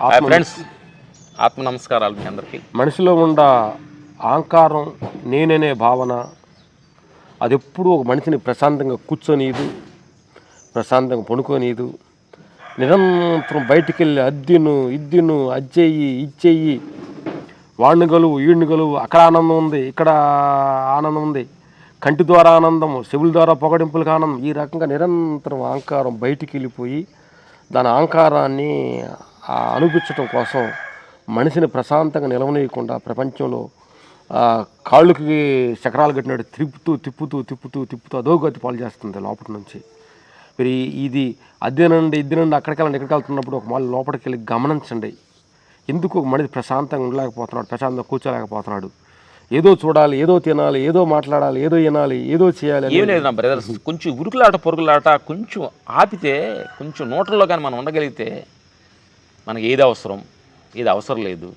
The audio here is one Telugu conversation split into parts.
ఫ్రెండ్స్ ఆత్మ నమస్కారాలు మీ అందరికీ. మనిషిలో ఉండ అహంకారం నేననే భావన. అది ఎప్పుడూ ఒక మనిషిని ప్రశాంతంగా కూర్చొనిదు ప్రశాంతంగా పడుకోనీదు. నిరంతరం బయటికి వెళ్ళి అద్దిను ఇద్దిను అజ్జెయ్యి ఇచ్చెయ్యి వాడిని గలువు ఈడిని గలువు అక్కడ ఆనందం ఉంది ఇక్కడ ఆనందం ఉంది. కంటి ద్వారా ఆనందం చెవుల ద్వారా పొగడింపులకు ఆనందం. ఈ రకంగా నిరంతరం అహంకారం బయటికి వెళ్ళిపోయి దాని అహంకారాన్ని అనిపించటం కోసం మనిషిని ప్రశాంతంగా నిలవనీయకుండా ప్రపంచంలో కాళ్ళకి చక్రాలు కట్టినట్టు తిప్పుతూ తిప్పుతూ తిప్పుతూ తిప్పుతూ అధోగతి పాలు చేస్తుంది లోపల నుంచి. మరి ఇది అద్దె నుండి ఇద్దె నుండి అక్కడికి వెళ్ళండి ఇక్కడికి వెళ్తున్నప్పుడు ఒక మళ్ళీ లోపలికి వెళ్ళి గమనించండి. ఎందుకు ఒక మనిషి ప్రశాంతంగా ఉండలేకపోతున్నాడు ప్రశాంతంగా కూర్చోలేకపోతున్నాడు? ఏదో చూడాలి ఏదో తినాలి ఏదో మాట్లాడాలి ఏదో వినాలి ఏదో చేయాలి ఏం లేదు నా బ్రదర్స్ కొంచెం ఉరుకులాట పొరుగులాట కొంచెం ఆపితే కొంచెం నోట్లలో కానీ మనం ఉండగలిగితే మనకి ఏది అవసరం? ఏది అవసరం లేదు.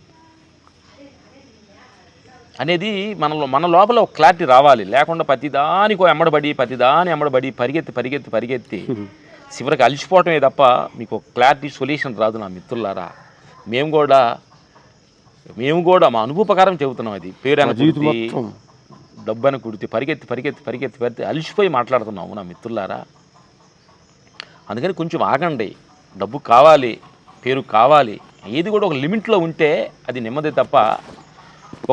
అనేది మనలో మన లోపల ఒక క్లారిటీ రావాలి. లేకుండా ప్రతిదానికో ఎమ్మడబడి ప్రతిదాని ఎమ్మడబడి పరిగెత్తి పరిగెత్తి పరిగెత్తి చివరికి అలసిపోవటమే తప్ప మీకు ఒక క్లారిటీ సొల్యూషన్ రాదు నా మిత్రులారా. మేము కూడా మేము కూడా మా అనుభవ ప్రకారం చెబుతున్నాం అది. పేరు అనుభూతి మొత్తం. డబ్బని కుడితే పరిగెత్తి పరిగెత్తి పరిగెత్తి పరిగెత్తి అలిసిపోయి మాట్లాడుతున్నాము నా మిత్రులారా. అందుకని కొంచెం ఆగండి. డబ్బు కావాలి. పేరు కావాలి. ఏది కూడా ఒక లిమిట్లో ఉంటే అది నెమ్మది తప్ప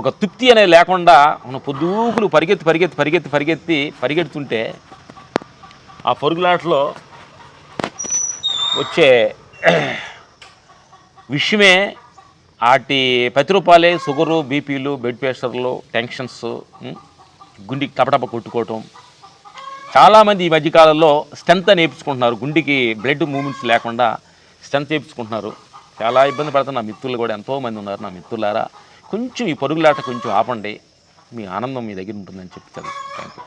ఒక తృప్తి అనేది లేకుండా మనం పొద్దుకులు పరిగెత్తి పరిగెత్తి పరిగెత్తి పరిగెత్తి పరిగెడుతుంటే ఆ పరుగులాటలో వచ్చే విషయమే వాటి ప్రతిరూపాలే షుగరు బీపీలు బ్లడ్ ప్రెషర్లు టెన్షన్స్ గుండెకి టపటప కొట్టుకోవటం. చాలామంది ఈ మధ్యకాలంలో స్ట్రెంత్ నేర్పించుకుంటున్నారు గుండెకి బ్లడ్ మూమెంట్స్ లేకుండా స్ట్రెంత్ చేయించుకుంటున్నారు. చాలా ఇబ్బంది పడుతున్న నా మిత్రులు కూడా. ఎంతోమంది ఉన్నారు నా మిత్రులారా. కొంచెం ఈ పరుగులాట కొంచెం ఆపండి. మీ ఆనందం మీ దగ్గర ఉంటుందని చెప్పి థ్యాంక్ యూ